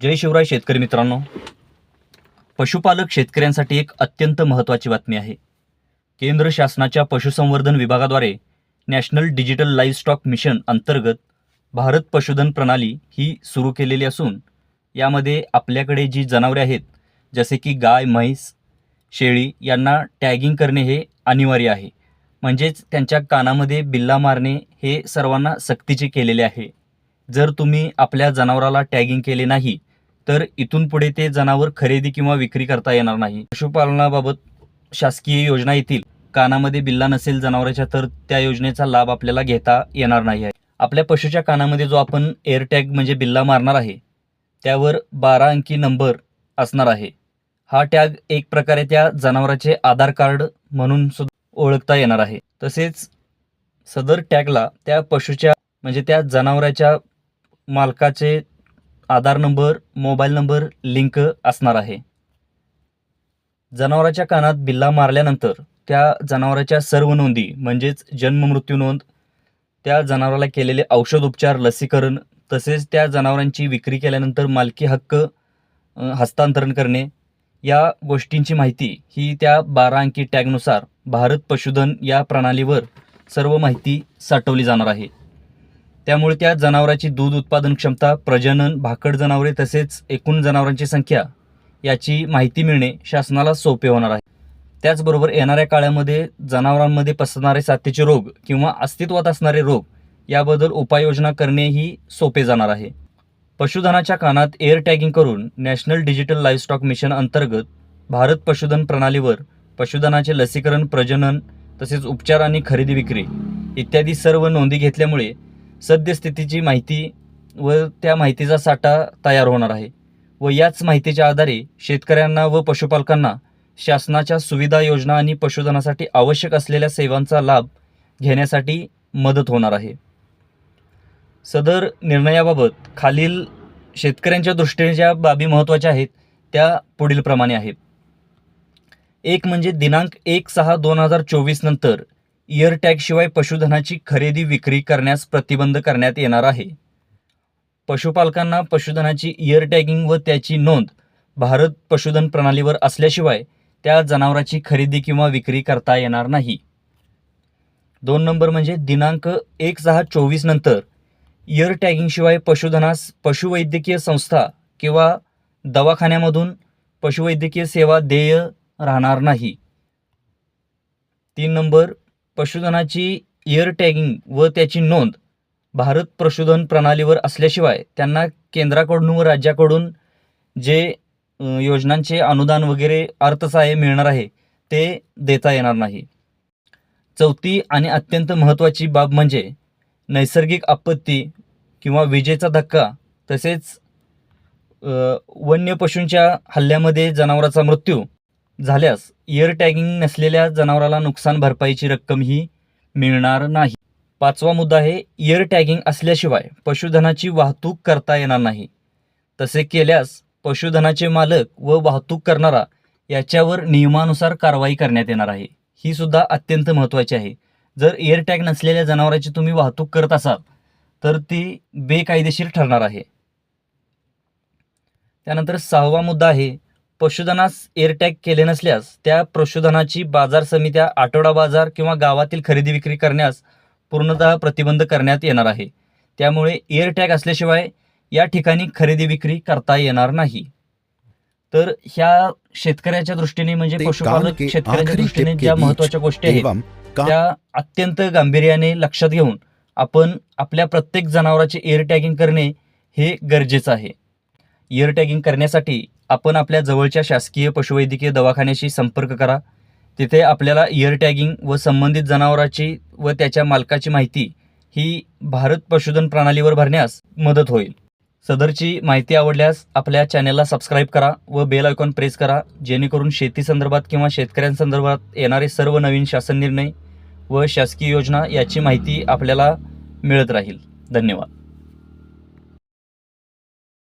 जय शिवराय शेतकरी मित्रांनो. पशुपालक शेतकऱ्यांसाठी एक अत्यंत महत्त्वाची बातमी आहे. केंद्र शासनाच्या पशुसंवर्धन विभागाद्वारे नॅशनल डिजिटल लाईव्हस्टॉक मिशन अंतर्गत भारत पशुधन प्रणाली ही सुरू केलेली असून यामध्ये आपल्याकडे जी जनावरे आहेत जसे की गाय म्हैस शेळी यांना टॅगिंग करणे हे अनिवार्य आहे. म्हणजेच त्यांच्या कानामध्ये बिल्ला मारणे हे सर्वांना सक्तीचे केलेले आहे. जर तुम्ही आपल्या जनावराला टॅगिंग केले नाही तर इथून पुढे ते जनावर खरेदी किंवा विक्री करता येणार नाही. पशुपालनाबाबत शासकीय योजना येतील. कानामध्ये बिल्ला नसेल जनावराच्या तर त्या योजनेचा लाभ आपल्याला घेता येणार नाही आहे. आपल्या पशुच्या कानामध्ये जो आपण एअर टॅग म्हणजे बिल्ला मारणार आहे त्यावर बारा अंकी नंबर असणार आहे. हा टॅग एक प्रकारे त्या जनावराचे आधार कार्ड म्हणून सुद्धा ओळखता येणार आहे. तसेच सदर टॅगला त्या पशुच्या म्हणजे त्या जनावराच्या मालकाचे Aadhaar number mobile number link असणार आहे. जनावराच्या कानात बिल्ला मारल्यानंतर त्या जनावराच्या सर्व नोंदी म्हणजेच जन्म मृत्यू नोंद त्या जनावराला केलेले औषध उपचार लसीकरण तसेच त्या जनावरांची विक्री केल्यानंतर मालकी हक्क हस्तांतरण करणे या गोष्टींची माहिती ही त्या बारा अंकी टॅगनुसार भारत पशुधन या प्रणालीवर सर्व माहिती साठवली जाणार आहे. त्यामुळे त्या जनावराची दूध उत्पादन क्षमता प्रजनन भाकड जनावरे तसेच एकूण जनावरांची संख्या याची माहिती मिळणे शासनाला सोपे होणार आहे. त्याचबरोबर येणाऱ्या काळामध्ये जनावरांमध्ये पसरणारे साथीचे रोग किंवा अस्तित्वात असणारे रोग याबद्दल उपाययोजना करणेही सोपे जाणार आहे. पशुधनाच्या कानात एअर टॅगिंग करून नॅशनल डिजिटल लाईव्हस्टॉक मिशन अंतर्गत भारत पशुधन प्रणालीवर पशुधनाचे लसीकरण प्रजनन तसेच उपचार आणि खरेदी विक्री इत्यादी सर्व नोंदी घेतल्यामुळे सद्यस्थितीची माहिती व त्या माहितीचा साठा तयार होणार आहे व याच माहितीच्या आधारे शेतकऱ्यांना व पशुपालकांना शासनाच्या सुविधा योजना आणि पशुधनासाठी आवश्यक असलेल्या सेवांचा लाभ घेण्यासाठी मदत होणार आहे. सदर निर्णयाबाबत खालील शेतकऱ्यांच्या दृष्टीने ज्या बाबी महत्त्वाच्या आहेत त्या पुढीलप्रमाणे आहेत. एक म्हणजे दिनांक एक सहा दोन हजार चोवीस नंतर इयर टॅगशिवाय पशुधनाची खरेदी विक्री करण्यास प्रतिबंध करण्यात येणार आहे. पशुपालकांना पशुधनाची इयर टॅगिंग व त्याची नोंद भारत पशुधन प्रणालीवर असल्याशिवाय त्या जनावराची खरेदी किंवा विक्री करता येणार नाही. दोन नंबर म्हणजे दिनांक एक सहा चोवीस नंतर इयर टॅगिंगशिवाय पशुधनास पशुवैद्यकीय संस्था किंवा दवाखान्यामधून पशुवैद्यकीय सेवा देय राहणार नाही. तीन नंबर पशुधनाची इयर टॅगिंग व त्याची नोंद भारत पशुधन प्रणालीवर असल्याशिवाय त्यांना केंद्राकडून व राज्याकडून जे योजनांचे अनुदान वगैरे अर्थसहाय्य मिळणार आहे ते देता येणार नाही. चौथी आणि अत्यंत महत्त्वाची बाब म्हणजे नैसर्गिक आपत्ती किंवा विजेचा धक्का तसेच वन्य पशूंच्या हल्ल्यामध्ये जनावराचा मृत्यू झाल्यास इयर टॅगिंग नसलेल्या जनावराला नुकसान भरपाईची रक्कम ही मिळणार नाही. पाचवा मुद्दा आहे इयर टॅगिंग असल्याशिवाय पशुधनाची वाहतूक करता येणार नाही. तसे केल्यास पशुधनाचे मालक व वाहतूक करणारा याच्यावर नियमानुसार कारवाई करण्यात येणार आहे. ही सुद्धा अत्यंत महत्त्वाची आहे. जर एअर टॅग नसलेल्या जनावराची तुम्ही वाहतूक करत असाल तर ती बेकायदेशीर ठरणार आहे. त्यानंतर सहावा मुद्दा आहे पशुधनास एअर टॅग केले नसल्यास त्या पशुधनाची बाजार समित्या आठवडा बाजार किंवा गावातील खरेदी विक्री करण्यास पूर्णतः प्रतिबंध करण्यात येणार आहे. त्यामुळे एअर टॅग असल्याशिवाय या ठिकाणी खरेदी विक्री करता येणार नाही. तर ह्या शेतकऱ्याच्या दृष्टीने म्हणजे पशुपालक शेतकऱ्याच्या दृष्टीने ज्या महत्त्वाच्या गोष्टी आहेत त्या अत्यंत गांभीर्याने लक्षात घेऊन आपण आपल्या प्रत्येक जनावराचे एअर टॅगिंग करणे हे गरजेचं आहे. इयर टॅगिंग करण्यासाठी आपण आपल्या जवळच्या शासकीय पशुवैद्यकीय दवाखान्याशी संपर्क करा. तिथे आपल्याला इयर टॅगिंग व संबंधित जनावराची व त्याच्या मालकाची माहिती ही भारत पशुधन प्रणालीवर भरण्यास मदत होईल. सदरची माहिती आवडल्यास आपल्या चॅनेलला सबस्क्राईब करा व बेल आयकॉन प्रेस करा जेणेकरून शेती संदर्भात किंवा शेतकऱ्यांसंदर्भात येणारे सर्व नवीन शासन निर्णय व शासकीय योजना याची माहिती आपल्याला मिळत राहील. धन्यवाद.